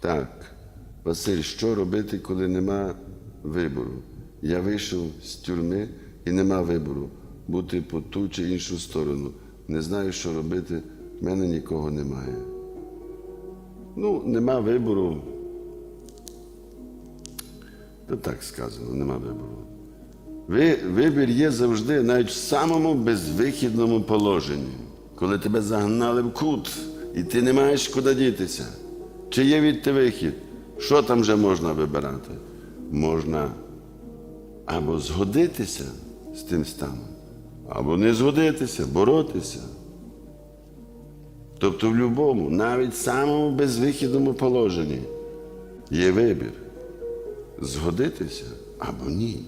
Так, Василь, що робити, коли нема вибору? Я вийшов з тюрми і нема вибору бути по ту чи іншу сторону. Не знаю, що робити, в мене нікого немає. Ну, нема вибору. То так сказано, нема вибору. Ви, вибір є завжди, навіть в самому безвихідному положенні, коли тебе загнали в кут, і ти не маєш куди дітися. Чи є від вихід? Що там вже можна вибирати? Можна або згодитися з тим станом, або не згодитися, боротися. Тобто в будь-якому, навіть самому безвихідному положенні є вибір згодитися або ні.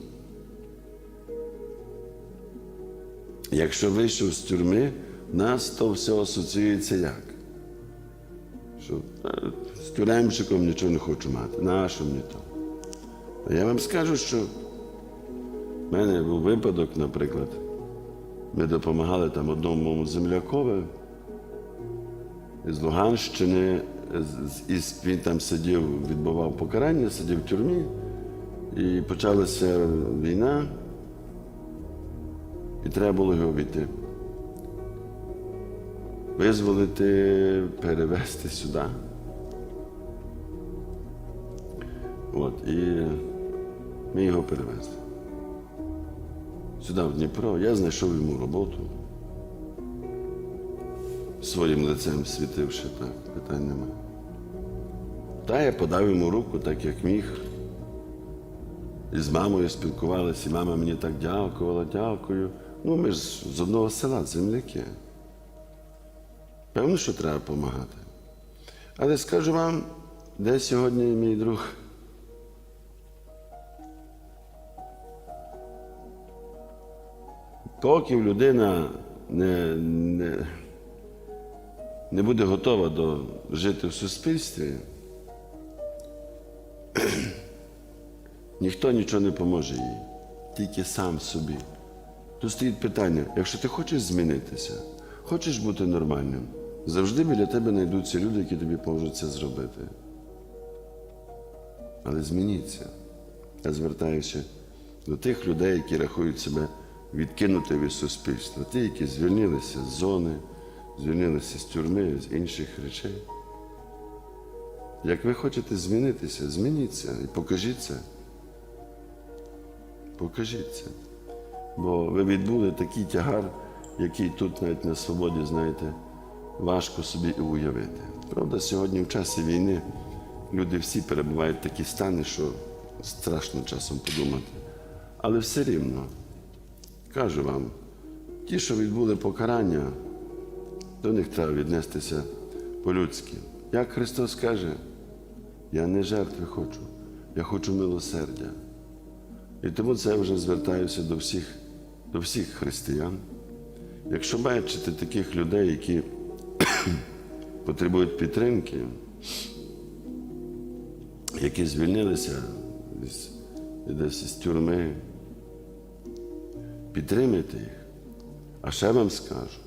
Якщо вийшов з тюрми, нас то все асоціюється як? Що е, з тюремщиком нічого не хочу мати. Нащо мені то? А я вам скажу, що в мене був випадок, наприклад, ми допомагали там одному землякові з Луганщини, з- він там сидів, відбував покарання, сидів в тюрмі, і почалася війна, і треба було його обійти. Визволити, перевезти сюди. От, і ми його перевезли. Сюди, в Дніпро. Я знайшов йому роботу. Своїм лицем світивши, так, питань нема. Та я подав йому руку, так як міг. І з мамою спілкувалися, і мама мені так дякувала, дякую. Ну, ми ж з одного села, земляки. Певно, що треба допомагати. Але скажу вам, де сьогодні мій друг? Поки людина не, не, не буде готова до жити в суспільстві, ніхто нічого не поможе їй, тільки сам собі. Тут стоїть питання: якщо ти хочеш змінитися, хочеш бути нормальним, завжди біля тебе знайдуться люди, які тобі поможуть це зробити. Але змініться. Я звертаюся до тих людей, які рахують себе відкинути від суспільства, ті, які звільнилися з зони, звільнилися з тюрми, з інших речей. Як ви хочете змінитися, змініться і покажіть це. Покажіть це. Бо ви відбули такий тягар, який тут навіть на свободі, знаєте, важко собі уявити. Правда, сьогодні в часі війни люди всі перебувають в такі стани, що страшно часом подумати. Але все рівно, кажу вам, ті, що відбули покарання, до них треба віднестися по-людськи. Як Христос каже, я не жертви хочу, я хочу милосердя. І тому це вже звертаюся до всіх, до всіх християн. Якщо бачите таких людей, які потребують підтримки, які звільнилися десь, десь з тюрми, підтримайте їх. А ще вам скажу,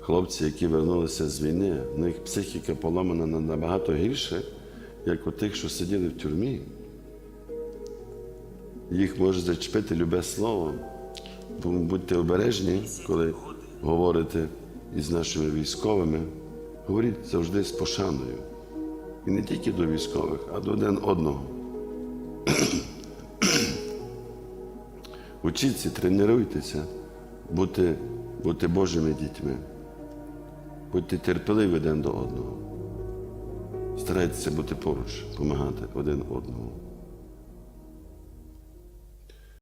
хлопці, які вернулися з війни, в них психіка поламана набагато гірше, як у тих, що сиділи в тюрмі. Їх може зачепити любе слово. Будьте обережні, коли говорите із нашими військовими. Говоріть завжди з пошаною. І не тільки до військових, а до один одного. Учіться, тренуйтеся, бути, бути Божими дітьми. Будьте терпеливі один до одного. Старайтеся бути поруч, допомагати один одному.